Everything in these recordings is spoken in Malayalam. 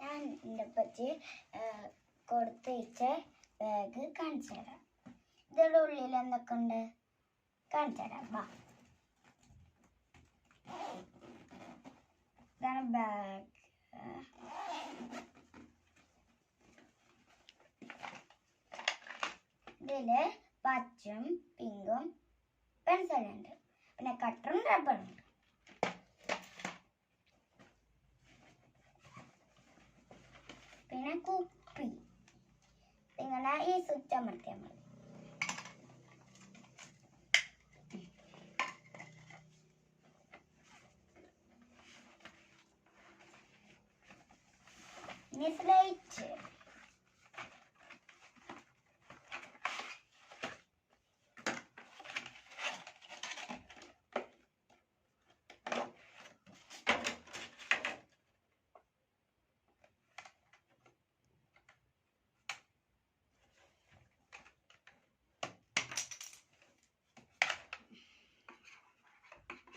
ഞാൻ എന്റെ പറ്റി കൊടുത്തയച്ച ബാഗ് കാണിച്ചു തരാം. ഇതിന്റെ ഉള്ളിൽ എന്തൊക്കെ ഉണ്ട്? കാണിച്ചു തരാം വാ. ഇതാണ് ബാഗ് ഇതിൽ പച്ചും പിങ്കും പെൻസിലുണ്ട് പിന്നെ കട്ടറും റബ്ബറും ഉണ്ട് പിന്നെ കുപ്പി ഇങ്ങനെ ഈ സ്വിച്ച് അമർത്തിയാൽ മതി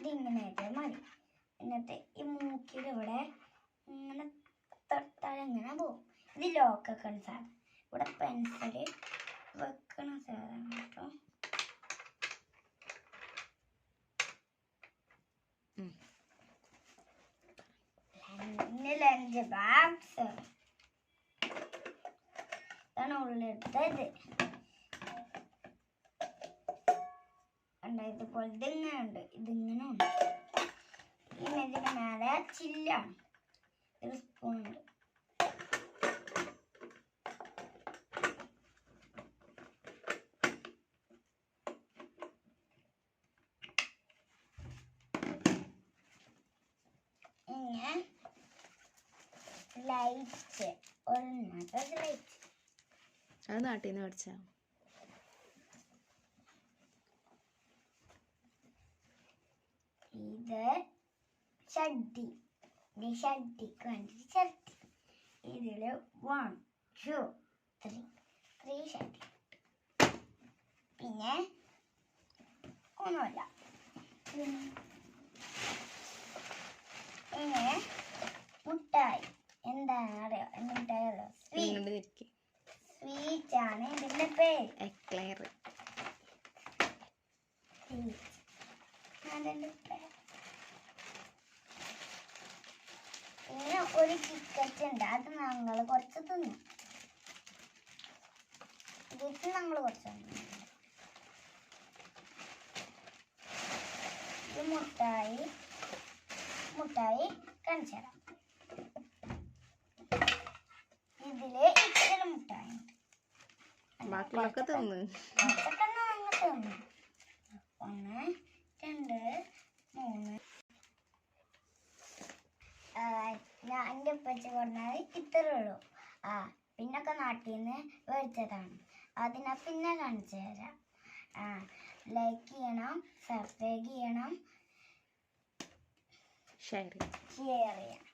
ഇങ്ങനെ ഇതിങ്ങനെയായിട്ട് മതി. എന്നിട്ട് ഈ മൂക്കിൽ ഇവിടെ ഇങ്ങനെ തൊട്ടാൽ ഇങ്ങനെ പോകും ഇത് ലോക്കൊക്കെ ഉണ്ട് സാധനം ഇവിടെ പെൻസിൽ വെക്കണ സാധനം കേട്ടോ. ലഞ്ച് ബാഗ്സ് ഇതാണ് ഉള്ളിട്ടത് ഉണ്ട് ഇതുപോലെ ഇതിങ്ങനെ ഉണ്ട്. ഇതിങ്ങനെ ഉണ്ട്. പിന്നെ ഇതിന്റെ മേലെ ചില്ലാണ്. ഒരു സ്പൂൺ ഇങ്ങനെ ലൈറ്റ് ലൈറ്റ് അത് നാട്ടിൽ നിന്ന് പഠിച്ചാ ഷഡ്ഡി ഷഡ്ഡിക്ക് വേണ്ടിയിട്ട് ഷഡ്ഡി ഇതിൽ വൺ ടു ത്രീ ത്രീ ഷഡ്ഡി പിന്നെ ഒന്നുമില്ല. ഇങ്ങനെ മുട്ടായി. എന്താണ്? പിന്നെ ഒരു കിക്കറ്റ് ഉണ്ട്. അത് ഞങ്ങൾ കുറച്ച് തിന്നു. ഇതിൽ ഞങ്ങൾ കുറച്ച് തിന്നു. ഇത് മുട്ടായി. മുട്ടായി കാണിച്ചു തരാം. ഇതിൽ ഇച്ചിരി മുട്ടായി. ഞങ്ങൾ തിന്നു. ഒന്ന് രണ്ട് മൂന്ന്. ഞാൻ എന്റെ ഉപ്പച്ച പറഞ്ഞാൽ ഇത്രേ ഉള്ളൂ. ആ പിന്നൊക്കെ നാട്ടിൽ നിന്ന് മേടിച്ചതാണ് അതിനെ പിന്നെ കാണിച്ചു തരാം. ആ ലൈക്ക് ചെയ്യണം സബ്സ്ക്രൈബ് ചെയ്യണം. ഷെയർ ചെയ്യണം.